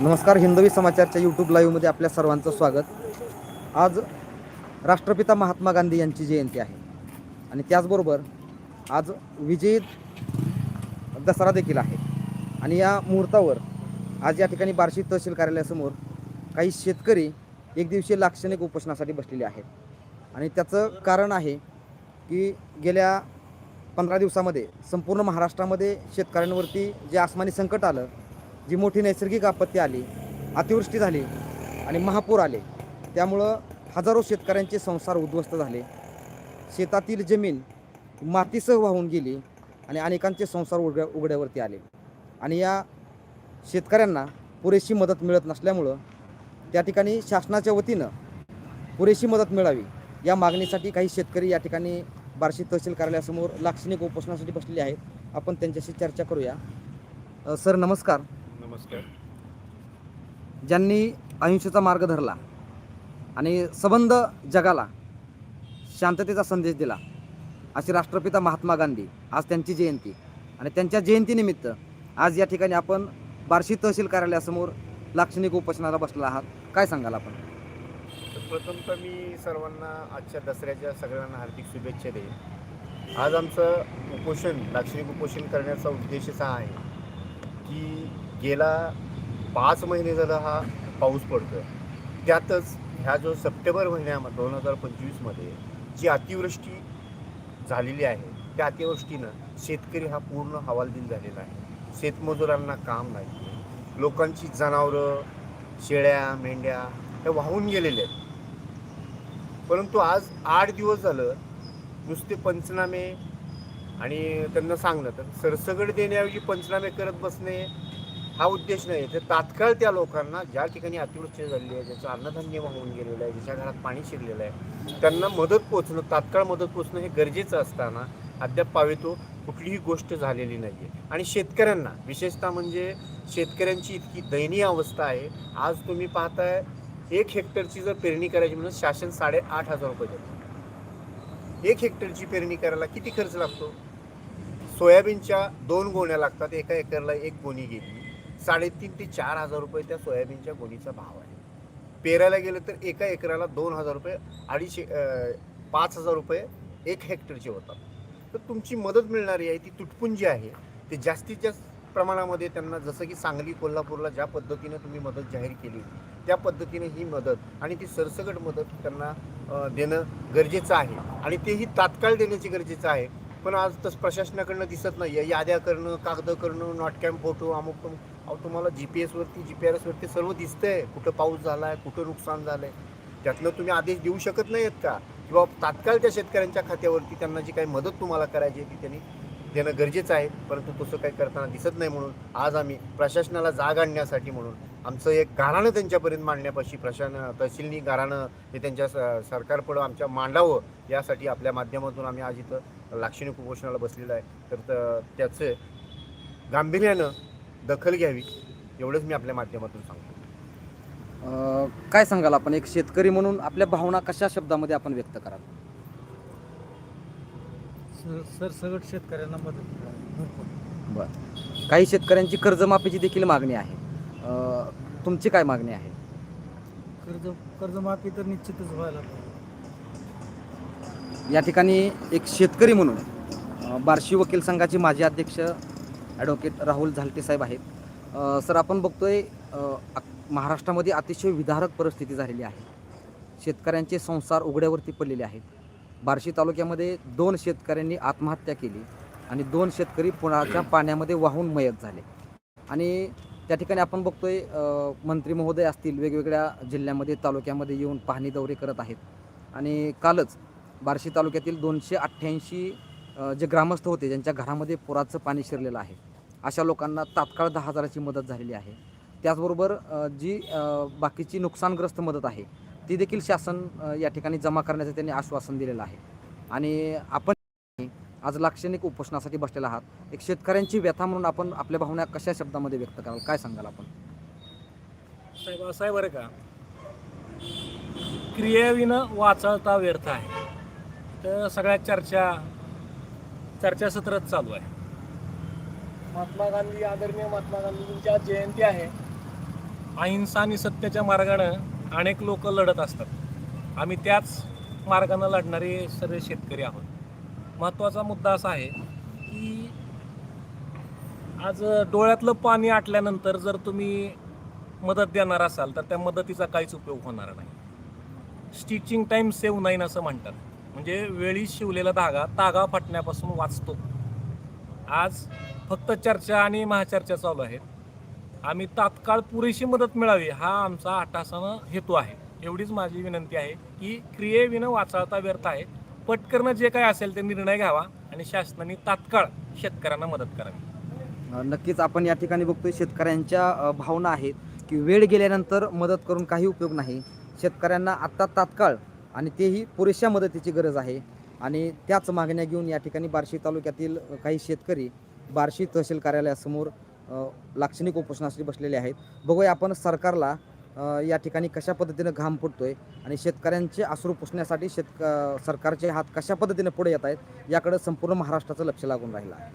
नमस्कार हिंदवी समाचारच्या यूट्यूब लाईव्हमध्ये आपल्या सर्वांचं स्वागत. आज राष्ट्रपिता महात्मा गांधी यांची जयंती आहे. आणि त्याचबरोबर आज विजयी दसरा देखील आहे. आणि या मुहूर्तावर आज या ठिकाणी बार्शी तहसील कार्यालयासमोर काही शेतकरी एक दिवशी लाक्षणिक उपोषणासाठी बसलेले आहेत. आणि त्याचं कारण आहे की गेल्या पंधरा दिवसामध्ये संपूर्ण महाराष्ट्रामध्ये शेतकऱ्यांवरती जे आसमानी संकट आलं जी मोठी नैसर्गिक आपत्ती आली अतिवृष्टी झाली आणि महापूर आले त्यामुळं हजारो शेतकऱ्यांचे संसार उद्ध्वस्त झाले. शेतातील जमीन मातीसह वाहून गेली आणि अनेकांचे संसार उघड्या उघड्यावरती आले. आणि या शेतकऱ्यांना पुरेशी मदत मिळत नसल्यामुळं त्या ठिकाणी शासनाच्या वतीनं पुरेशी मदत मिळावी या मागणीसाठी काही शेतकरी या ठिकाणी बार्शी तहसील कार्यालयासमोर लाक्षणिक उपोषणासाठी बसलेले आहेत. आपण त्यांच्याशी चर्चा करूया. सर नमस्कार. नमस्कार. ज्यांनी अहिंसेचा मार्ग धरला आणि सबंध जगाला शांततेचा संदेश दिला असे राष्ट्रपिता महात्मा गांधी आज त्यांची जयंती. आणि त्यांच्या जयंतीनिमित्त आज या ठिकाणी आपण बार्शी तहसील कार्यालयासमोर लाक्षणिक उपोषणाला बसला आहात. काय सांगाल आपण? तर प्रथमतः मी सर्वांना आजच्या दसऱ्याच्या सगळ्यांना हार्दिक शुभेच्छा देईन. आज आमचं उपोषण लाक्षणिक उपोषण करण्याचा उद्देश असा आहे की गेला पाच महिने झाला हा पाऊस पडतोय. त्यातच ह्या जो सप्टेंबर महिन्यामध्ये दोन हजार पंचवीसमध्ये जी अतिवृष्टी झालेली आहे त्या अतिवृष्टीनं शेतकरी हा पूर्ण हवालदिल झालेला आहे. शेतमजुरांना काम नाही. लोकांची जनावरं शेळ्या मेंढ्या हे वाहून गेलेले आहेत. परंतु आज आठ दिवस झालं नुसते पंचनामे आणि त्यांना सांगणं तर सरसगड देण्याऐवजी पंचनामे करत बसणे हा उद्देश नाही. तर तात्काळ त्या लोकांना ज्या ठिकाणी अतिवृष्टी झालेली आहे ज्याचं अन्नधान्य वाहून गेलेलं आहे ज्याच्या घरात पाणी शिरलेलं आहे त्यांना मदत पोचणं तात्काळ मदत पोचणं हे गरजेचं असताना अद्याप पावेतो कुठलीही गोष्ट झालेली नाही आहे आणि शेतकऱ्यांना विशेषतः म्हणजे शेतकऱ्यांची इतकी दयनीय अवस्था आहे. आज तुम्ही पाहताय एक हेक्टरची जर पेरणी करायची म्हणून शासन साडेआठ हजार रुपये देतं. एक हेक्टरची पेरणी करायला किती खर्च लागतो? सोयाबीनच्या दोन गोण्या लागतात. एका एकरला एक गोणी गेली. साडेतीन ते चार हजार रुपये त्या सोयाबीनच्या गोणीचा भाव आहे. पेरायला गेलं तर एका एकराला दोन हजार रुपये अडीचशे पाच हजार रुपये एक हेक्टरचे होतात. तर तुमची मदत मिळणारी आहे ती तुटपुंजी आहे. ते जास्तीत जास्त प्रमाणामध्ये त्यांना जसं की सांगली कोल्हापूरला ज्या पद्धतीनं तुम्ही मदत जाहीर केली त्या पद्धतीने ही मदत आणि ती सरसकट मदत त्यांना देणं गरजेचं आहे. आणि तेही तात्काळ देण्याची गरजेचं आहे. पण आज तसं प्रशासनाकडनं दिसत नाही आहे याद्या करणं कागद करणं नॉट कॅम्प फोटो अमुक अहो तुम्हाला जी पी एसवरती जी पी आर एसवरती सर्व दिसतंय. कुठं पाऊस झाला आहे कुठं नुकसान झालं आहे त्यातनं तुम्ही आदेश देऊ शकत नाही आहेत का? किंवा तात्काळ त्या शेतकऱ्यांच्या खात्यावरती त्यांना जी काही मदत तुम्हाला करायची आहे ती त्यांनी देणं गरजेचं आहे. परंतु तसं काही करताना दिसत नाही म्हणून आज आम्ही प्रशासनाला जाग आणण्यासाठी म्हणून आमचं एक गाराणं त्यांच्यापर्यंत मांडण्यापाशी प्रशासन तहसीलनी गाराणं हे त्यांच्या स- सरकारपुढं आमच्या मांडावं यासाठी आपल्या माध्यमातून आम्ही आज इथं लाक्षणिक उपोषणाला बसलेलं आहे. तर त्याचं गांभीर्यानं दखल घ्यावी एवढंच मी आपल्या माध्यमातून सांगतो. अ, काय सांगाल आपण? एक शेतकरी म्हणून आपल्या भावना कशा शब्दामध्ये आपण व्यक्त कराल? सर सरसगट शेतकऱ्यांना मदत मिळावी भरपूर. बरं. काही शेतकऱ्यांची कर्जमाफीची देखील मागणी आहे. अ, तुमची काय मागणी आहे? कर्ज कर्जमाफी तर निश्चितच व्हायला पाहिजे. या ठिकाणी एक शेतकरी म्हणून अ, बार्शी वकील संघाचे माजी अध्यक्ष ॲडव्होकेट राहुल झालटे साहेब आहेत. सर आपण बघतोय आहे महाराष्ट्रामध्ये अतिशय विदारक परिस्थिती झालेली आहे. शेतकऱ्यांचे संसार उघड्यावरती पडलेले आहेत. बार्शी तालुक्यामध्ये दोन शेतकऱ्यांनी आत्महत्या केली आणि दोन शेतकरी पुण्याच्या पाण्यामध्ये वाहून मयत झाले. आणि त्या ठिकाणी आपण बघतोय मंत्री महोदय असतील वेगवेगळ्या जिल्ह्यामध्ये तालुक्यामध्ये येऊन पाहणी दौरे करत आहेत. आणि कालच बार्शी तालुक्यातील दोनशे अठ्ठ्याऐंशी जे ग्रामस्थ होते ज्यांच्या घरामध्ये पुराचं पाणी शिरलेलं आहे अशा लोकांना तात्काळ दहा हजाराची मदत झालेली आहे. त्याचबरोबर जी बाकीची नुकसानग्रस्त मदत आहे ती देखील शासन या ठिकाणी जमा करण्याचं त्यांनी आश्वासन दिलेलं आहे. आणि आपण आज लाक्षणिक उपोषणासाठी बसलेला आहात. एक शेतकऱ्यांची व्यथा म्हणून आपण आपल्या भावना कशा शब्दामध्ये व्यक्त कराल? काय सांगाल आपण? साहेब असं आहे बरं का. क्रियाविनं वाचाळता व्यर्थ आहे. तर सगळ्या चर्चा चर्चासत्रच चालू आहे. महात्मा गांधी आदरणीय महात्मा आज जयंती आहे. अहिंसा आणि सत्याच्या मार्गानं अनेक लोक लढत असतात. आम्ही त्याच मार्गानं लढणारे सगळे शेतकरी आहोत. महत्त्वाचा मुद्दा असा आहे की आज डोळ्यातलं पाणी आटल्यानंतर जर तुम्ही मदत देणार असाल तर त्या मदतीचा काहीच उपयोग होणार नाही. स्टिचिंग टाईम सेव्ह नाही असं म्हणतात. म्हणजे वेळी शिवलेला धागा तागा फाटण्यापासून वाचतो. आज फक्त चर्चा आणि महाचर्चा चालू आहेत. आम्ही तात्काळ पुरेशी मदत मिळावी हा आमचा आटासानं हेतू आहे. एवढीच माझी विनंती आहे की क्रियेविनं वाचाळता व्यर्थ आहे. पटकरणं जे काय असेल ते निर्णय घ्यावा आणि शासनाने तात्काळ शेतकऱ्यांना मदत करावी. नक्कीच आपण या ठिकाणी बघतोय शेतकऱ्यांच्या भावना आहेत की वेळ गेल्यानंतर मदत करून काही उपयोग नाही. शेतकऱ्यांना आत्ता तात्काळ आणि तेही पुरेशा मदतीची गरज आहे. आणि त्याच मागण्या घेऊन या ठिकाणी बार्शी तालुक्यातील काही शेतकरी बार्शी तहसील कार्यालयासमोर लाक्षणिक उपोषणासाठी बसलेले आहेत. बघूया आपण सरकारला या ठिकाणी कशा पद्धतीनं घाम फुटतोय आणि शेतकऱ्यांचे आसरू पुसण्यासाठी शेतक सरकारचे हात कशा पद्धतीनं पुढे येत आहेत याकडे संपूर्ण महाराष्ट्राचं लक्ष लागून राहिलं आहे.